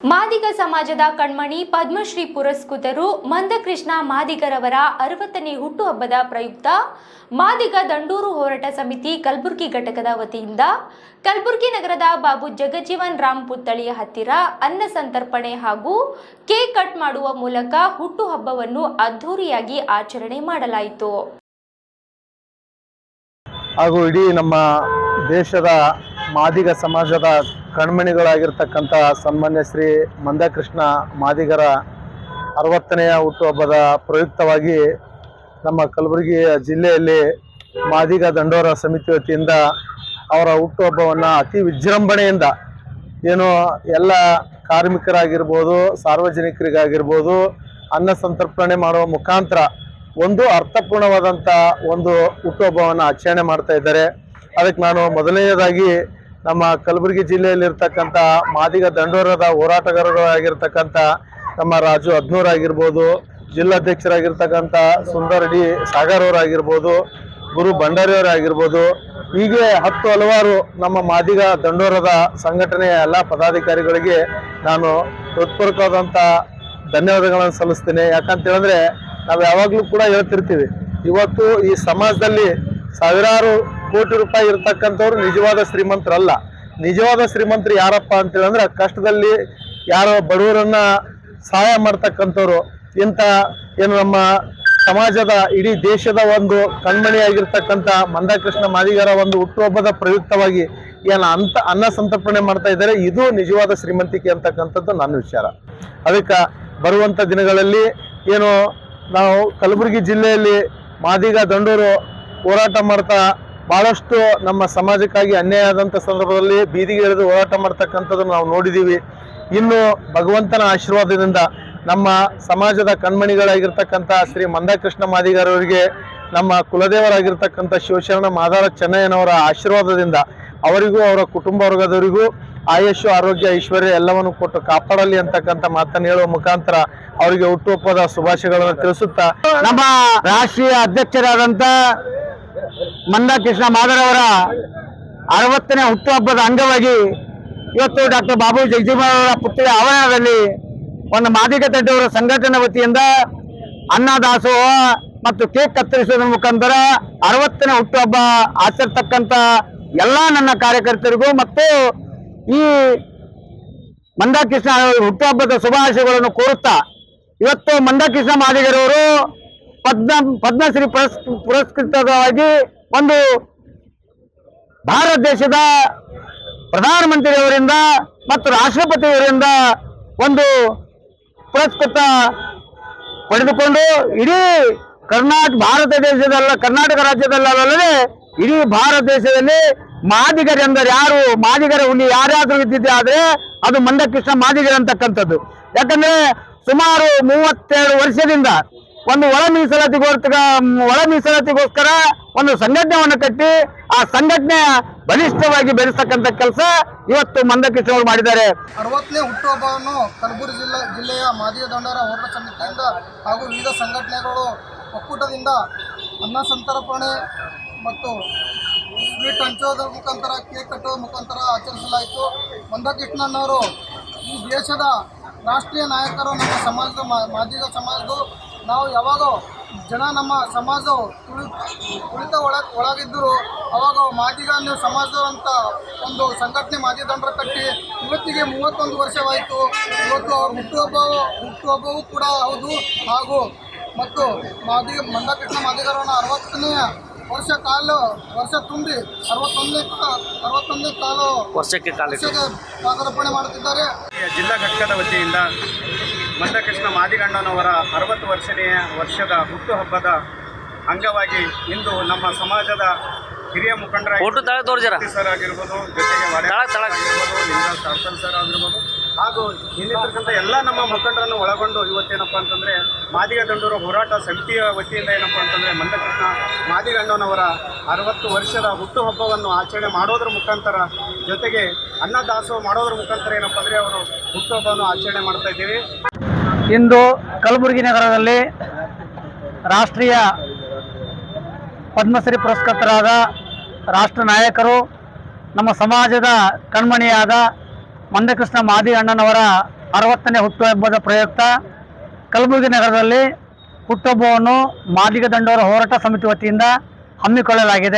ಮಾದಿಗ ಸಮಾಜದ ಕಣ್ಮಣಿ ಪದ್ಮಶ್ರೀ ಪುರಸ್ಕೃತರು ಮಂದಕೃಷ್ಣ ಮಾದಿಗರವರ ಅರವತ್ತನೇ ಹುಟ್ಟುಹಬ್ಬದ ಪ್ರಯುಕ್ತ ಮಾದಿಗ ದಂಡೂರು ಹೋರಾಟ ಸಮಿತಿ ಕಲಬುರಗಿ ಘಟಕದ ವತಿಯಿಂದ ಕಲಬುರಗಿ ನಗರದ ಬಾಬು ಜಗಜೀವನ್ ರಾಮ್ ಪುತ್ಥಳಿಯ ಹತ್ತಿರ ಅನ್ನ ಸಂತರ್ಪಣೆ ಹಾಗೂ ಕೇಕ್ ಕಟ್ ಮಾಡುವ ಮೂಲಕ ಹುಟ್ಟುಹಬ್ಬವನ್ನು ಅದ್ಧೂರಿಯಾಗಿ ಆಚರಣೆ ಮಾಡಲಾಯಿತು. ಹಾಗೂ ಇಡೀ ನಮ್ಮ ದೇಶದ ಮಾದಿಗ ಸಮಾಜದ ಕಣ್ಮಣಿಗಳಾಗಿರ್ತಕ್ಕಂಥ ಸನ್ಮಾನ್ಯ ಶ್ರೀ ಮಂದಕೃಷ್ಣ ಮಾದಿಗರ ಅರವತ್ತನೆಯ ಹುಟ್ಟುಹಬ್ಬದ ಪ್ರಯುಕ್ತವಾಗಿ ನಮ್ಮ ಕಲಬುರಗಿ ಜಿಲ್ಲೆಯಲ್ಲಿ ಮಾದಿಗ ದಂಡೋರ ಸಮಿತಿ ವತಿಯಿಂದ ಅವರ ಹುಟ್ಟುಹಬ್ಬವನ್ನು ಅತಿ ವಿಜೃಂಭಣೆಯಿಂದ ಏನು ಎಲ್ಲ ಕಾರ್ಮಿಕರಾಗಿರ್ಬೋದು, ಸಾರ್ವಜನಿಕರಿಗಾಗಿರ್ಬೋದು, ಅನ್ನ ಸಂತರ್ಪಣೆ ಮಾಡುವ ಮುಖಾಂತರ ಒಂದು ಅರ್ಥಪೂರ್ಣವಾದಂಥ ಒಂದು ಹುಟ್ಟುಹಬ್ಬವನ್ನು ಆಚರಣೆ ಮಾಡ್ತಾ ಇದ್ದಾರೆ. ಅದಕ್ಕೆ ನಾನು ಮೊದಲನೆಯದಾಗಿ ನಮ್ಮ ಕಲಬುರಗಿ ಜಿಲ್ಲೆಯಲ್ಲಿರ್ತಕ್ಕಂಥ ಮಾದಿಗ ದಂಡೋರದ ಹೋರಾಟಗಾರರಾಗಿರ್ತಕ್ಕಂಥ ನಮ್ಮ ರಾಜು ಅದ್ನೂರ್ ಆಗಿರ್ಬೋದು, ಜಿಲ್ಲಾಧ್ಯಕ್ಷರಾಗಿರ್ತಕ್ಕಂಥ ಸುಂದರ್ ಡಿ ಸಾಗರ್ ಅವರಾಗಿರ್ಬೋದು, ಗುರು ಭಂಡಾರಿಯವರಾಗಿರ್ಬೋದು ಹೀಗೆ ಹತ್ತು ಹಲವಾರು ನಮ್ಮ ಮಾದಿಗ ದಂಡೋರದ ಸಂಘಟನೆಯ ಎಲ್ಲ ಪದಾಧಿಕಾರಿಗಳಿಗೆ ನಾನು ಹೃತ್ಪೂರ್ವಕವಾದಂಥ ಧನ್ಯವಾದಗಳನ್ನು ಸಲ್ಲಿಸ್ತೇನೆ. ಯಾಕಂತೇಳಿದ್ರೆ ನಾವು ಯಾವಾಗಲೂ ಕೂಡ ಹೇಳ್ತಿರ್ತೀವಿ, ಇವತ್ತು ಈ ಸಮಾಜದಲ್ಲಿ ಸಾವಿರಾರು ಕೋಟಿ ರೂಪಾಯಿ ಇರ್ತಕ್ಕಂಥವ್ರು ನಿಜವಾದ ಶ್ರೀಮಂತರಲ್ಲ. ನಿಜವಾದ ಶ್ರೀಮಂತರು ಯಾರಪ್ಪ ಅಂತ ಹೇಳಂದ್ರೆ ಕಷ್ಟದಲ್ಲಿ ಯಾರೋ ಬಡವರನ್ನ ಸಹಾಯ ಮಾಡ್ತಕ್ಕಂಥವ್ರು. ಇಂಥ ಏನು ನಮ್ಮ ಸಮಾಜದ ಇಡೀ ದೇಶದ ಒಂದು ಕಣ್ಮಣಿಯಾಗಿರ್ತಕ್ಕಂಥ ಮಂದಾಕೃಷ್ಣ ಮಾದಿಗರ ಒಂದು ಹುಟ್ಟುಹಬ್ಬದ ಪ್ರಯುಕ್ತವಾಗಿ ಏನು ಅಂತ ಅನ್ನ ಸಂತರ್ಪಣೆ ಮಾಡ್ತಾ ಇದ್ದಾರೆ, ಇದು ನಿಜವಾದ ಶ್ರೀಮಂತಿಕೆ ಅಂತಕ್ಕಂಥದ್ದು ನನ್ನ ವಿಚಾರ. ಅದಕ್ಕೆ ಬರುವಂಥ ದಿನಗಳಲ್ಲಿ ಏನು ನಾವು ಕಲಬುರಗಿ ಜಿಲ್ಲೆಯಲ್ಲಿ ಮಾದಿಗ ದಂಡೂರು ಹೋರಾಟ ಮಾಡ್ತಾ ಬಹಳಷ್ಟು ನಮ್ಮ ಸಮಾಜಕ್ಕಾಗಿ ಅನ್ಯಾಯ ಆದಂಥ ಸಂದರ್ಭದಲ್ಲಿ ಬೀದಿಗೆ ಇಳಿದು ಹೋರಾಟ ಮಾಡ್ತಕ್ಕಂಥದ್ದನ್ನು ನಾವು ನೋಡಿದ್ದೀವಿ ಇನ್ನು ಭಗವಂತನ ಆಶೀರ್ವಾದದಿಂದ ನಮ್ಮ ಸಮಾಜದ ಕಣ್ಮಣಿಗಳಾಗಿರ್ತಕ್ಕಂಥ ಶ್ರೀ ಮಂದಕೃಷ್ಣ ಮಾದಿಗಾರವರಿಗೆ ನಮ್ಮ ಕುಲದೇವರಾಗಿರ್ತಕ್ಕಂಥ ಶಿವಶರಣ ಮಾದಾರ ಚೆನ್ನಯ್ಯನವರ ಆಶೀರ್ವಾದದಿಂದ ಅವರಿಗೂ ಅವರ ಕುಟುಂಬ ವರ್ಗದವರಿಗೂ ಆಯುಷ್ಯ ಆರೋಗ್ಯ, ಐಶ್ವರ್ಯ ಎಲ್ಲವನ್ನು ಕೊಟ್ಟು ಕಾಪಾಡಲಿ ಅಂತಕ್ಕಂಥ ಮಾತನ್ನು ಹೇಳುವ ಮುಖಾಂತರ ಅವರಿಗೆ ಹುಟ್ಟುಹಬ್ಬದ ಶುಭಾಶಯಗಳನ್ನು ತಿಳಿಸುತ್ತಾ ನಮ್ಮ ರಾಷ್ಟ್ರೀಯ ಅಧ್ಯಕ್ಷರಾದಂತ ಮಂದಕೃಷ್ಣ ಮಾದರವರ ಅರವತ್ತನೇ ಹುಟ್ಟುಹಬ್ಬದ ಅಂಗವಾಗಿ ಇವತ್ತು ಡಾಕ್ಟರ್ ಬಾಬು ಜಗಜೀವನ್ ಅವರ ಪುತ್ರಿಯ ಆವರಣದಲ್ಲಿ ಒಂದು ಮಾದಿಗ ತಡ್ಡವರ ಸಂಘಟನೆ ವತಿಯಿಂದ ಅನ್ನದಾಸೋಹ ಮತ್ತು ಕೇಕ್ ಕತ್ತರಿಸುವುದರ ಮುಖಾಂತರ ಅರವತ್ತನೇ ಹುಟ್ಟುಹಬ್ಬ ಆಚರಿಸ್ತಕ್ಕಂಥ ಎಲ್ಲ ನನ್ನ ಕಾರ್ಯಕರ್ತರಿಗೂ ಮತ್ತು ಈ ಮಂದಾಕೃಷ್ಣ ಹುಟ್ಟುಹಬ್ಬದ ಶುಭಾಶಯಗಳನ್ನು ಕೋರುತ್ತಾ ಇವತ್ತು ಮಂದಾಕೃಷ್ಣ ಮಾದಿಗರವರು ಪದ್ಮ, ಪದ್ಮಶ್ರೀ ಪುರಸ್, ಪುರಸ್ಕೃತವಾಗಿ ಒಂದು ಭಾರತ ದೇಶದ ಪ್ರಧಾನಮಂತ್ರಿಯವರಿಂದ ಮತ್ತು ರಾಷ್ಟ್ರಪತಿಯವರಿಂದ ಒಂದು ಪುರಸ್ಕೃತ ಪಡೆದುಕೊಂಡು ಇಡೀ ಕರ್ನಾಟಕ ಭಾರತ ದೇಶದಲ್ಲ, ಕರ್ನಾಟಕ ರಾಜ್ಯದಲ್ಲದೆ ಇಡೀ ಭಾರತ ದೇಶದಲ್ಲಿ ಮಾದಿಗರೆಂದರೆ ಯಾರು? ಮಾದಿಗರ ಹುಲಿ ಯಾರ್ಯಾದ್ರೂ ಇದ್ದಿದ್ದೆ ಆದರೆ ಅದು ಮಂದಕೃಷ್ಣ ಮಾದಿಗರ ಅಂತಕ್ಕಂಥದ್ದು. ಯಾಕಂದ್ರೆ ಸುಮಾರು ಮೂವತ್ತೆರಡು ವರ್ಷದಿಂದ ಒಂದು ಒಳ ಮೀಸಲಾತಿಗೋಸ್ಕರ ಒಳ ಮೀಸಲಾತಿಗೋಸ್ಕರ ಒಂದು ಸಂಘಟನೆಯನ್ನು ಕಟ್ಟಿ, ಆ ಸಂಘಟನೆ ಬಲಿಷ್ಠವಾಗಿ ಬೆಳೆಸ್ತಕ್ಕಂಥ ಕೆಲಸ ಇವತ್ತು ಮಂದಕೃಷ್ಣ ಅವರು ಮಾಡಿದ್ದಾರೆ. ಅರವತ್ತನೇ ಹುಟ್ಟುಹಬ್ಬವನ್ನು ಕಲಬುರಗಿ ಜಿಲ್ಲೆ, ಜಿಲ್ಲೆಯ ಮಾದಿಯ ದಂಡರ ಹೋರಾಟ ಸಮಿತಿಯಿಂದ ಹಾಗೂ ವಿವಿಧ ಸಂಘಟನೆಗಳು ಒಕ್ಕೂಟದಿಂದ ಅನ್ನ ಸಂತರ್ಪಣೆ ಮತ್ತು ಸ್ವೀಟ್ ಹಂಚೋದ್ರ ಮುಖಾಂತರ ಕೇಕ್ ಕಟ್ಟುವ ಮುಖಾಂತರ ಆಚರಿಸಲಾಯಿತು. ಮಂದಕೃಷ್ಣನವರು ಈ ದೇಶದ ರಾಷ್ಟ್ರೀಯ ನಾಯಕರು, ನಮ್ಮ ಸಮಾಜದ ಮಾದಿಗ ಸಮಾಜದ್ದು ನಾವು ಯಾವಾಗ ಜನ ನಮ್ಮ ಸಮಾಜ ತುಳಿ ತುಳಿತ ಒಳ ಒಳಗಿದ್ದರು ಅವಾಗ ಮಾದಿಗ ನೀವು ಸಮಾಜದಂತ ಒಂದು ಸಂಘಟನೆ ಮಾದಿಗ ದಂಡ್ರ ಕಟ್ಟಿ ಇವತ್ತಿಗೆ ಮೂವತ್ತೊಂದು ವರ್ಷವಾಯಿತು. ಇವತ್ತು ಅವ್ರ ಹುಟ್ಟುಹಬ್ಬವು ಹುಟ್ಟುಹಬ್ಬವೂ ಕೂಡ ಹೌದು. ಹಾಗೂ ಮತ್ತು ಮಾದಿ ಮಂದಕೃಷ್ಣ ಮಾದಿಗರವರ ಅರವತ್ತನೆಯ ವರ್ಷ ಕಾಲು ವರ್ಷ ತುಂಬಿ ಅರವತ್ತೊಂದನೇ ಅರವತ್ತೊಂದನೇ ಕಾಲು ವರ್ಷಕ್ಕೆ ಕಾಲಕ್ಕೆ ಪಾದಾರ್ಪಣೆ ಮಾಡುತ್ತಿದ್ದಾರೆ. ಜಿಲ್ಲಾ ಘಟಕದ ವತಿಯಿಂದ ಮಂದಕೃಷ್ಣ ಮಾದಿಗಣ್ಣನವರ ಅರವತ್ತು ವರ್ಷನೆಯ ವರ್ಷದ ಹುಟ್ಟುಹಬ್ಬದ ಅಂಗವಾಗಿ ಇಂದು ನಮ್ಮ ಸಮಾಜದ ಹಿರಿಯ ಮುಖಂಡರ. ಸರ್ ಆಗಿರ್ಬೋದು ಜೊತೆಗೆ. ಲಿಂಗರಾಜ್ ಸರ್ ಆಗಿರ್ಬೋದು ಹಾಗೂ ಇನ್ನಿರ್ತಕ್ಕಂಥ ಎಲ್ಲ ನಮ್ಮ ಮುಖಂಡರನ್ನು ಒಳಗೊಂಡು ಇವತ್ತೇನಪ್ಪ ಅಂತಂದ್ರೆ ಮಾದಿಗ ದಂಡೂರು ಹೋರಾಟ ಸಮಿತಿಯ ವತಿಯಿಂದ ಏನಪ್ಪ ಅಂತಂದ್ರೆ ಮಂದಕೃಷ್ಣ ಮಾದಿಗಣ್ಣನವರ ಅರವತ್ತು ವರ್ಷದ ಹುಟ್ಟುಹಬ್ಬವನ್ನು ಆಚರಣೆ ಮಾಡೋದ್ರ ಮುಖಾಂತರ ಜೊತೆಗೆ ಅನ್ನದಾಸೋಹ ಮಾಡೋದ್ರ ಮುಖಾಂತರ ಏನಪ್ಪ ಅಂದ್ರೆ ಅವರು ಹುಟ್ಟುಹಬ್ಬವನ್ನು ಆಚರಣೆ ಮಾಡ್ತಾ ಇದ್ದೀವಿ ಇಂದು ಕಲಬುರಗಿ ನಗರದಲ್ಲಿ ರಾಷ್ಟ್ರೀಯ ಪದ್ಮಶ್ರೀ ಪುರಸ್ಕೃತರಾದ ರಾಷ್ಟ್ರ ನಾಯಕರು, ನಮ್ಮ ಸಮಾಜದ ಕಣ್ಮಣಿಯಾದ ಮಂದಕೃಷ್ಣ ಮಾದಿ ಅಣ್ಣನವರ ಅರವತ್ತನೇ ಹುಟ್ಟುಹಬ್ಬದ ಪ್ರಯುಕ್ತ ಕಲಬುರಗಿ ನಗರದಲ್ಲಿ ಹುಟ್ಟುಹಬ್ಬವನ್ನು ಮಾದಿಗ ದಂಡೋರ ಹೋರಾಟ ಸಮಿತಿ ವತಿಯಿಂದ ಹಮ್ಮಿಕೊಳ್ಳಲಾಗಿದೆ.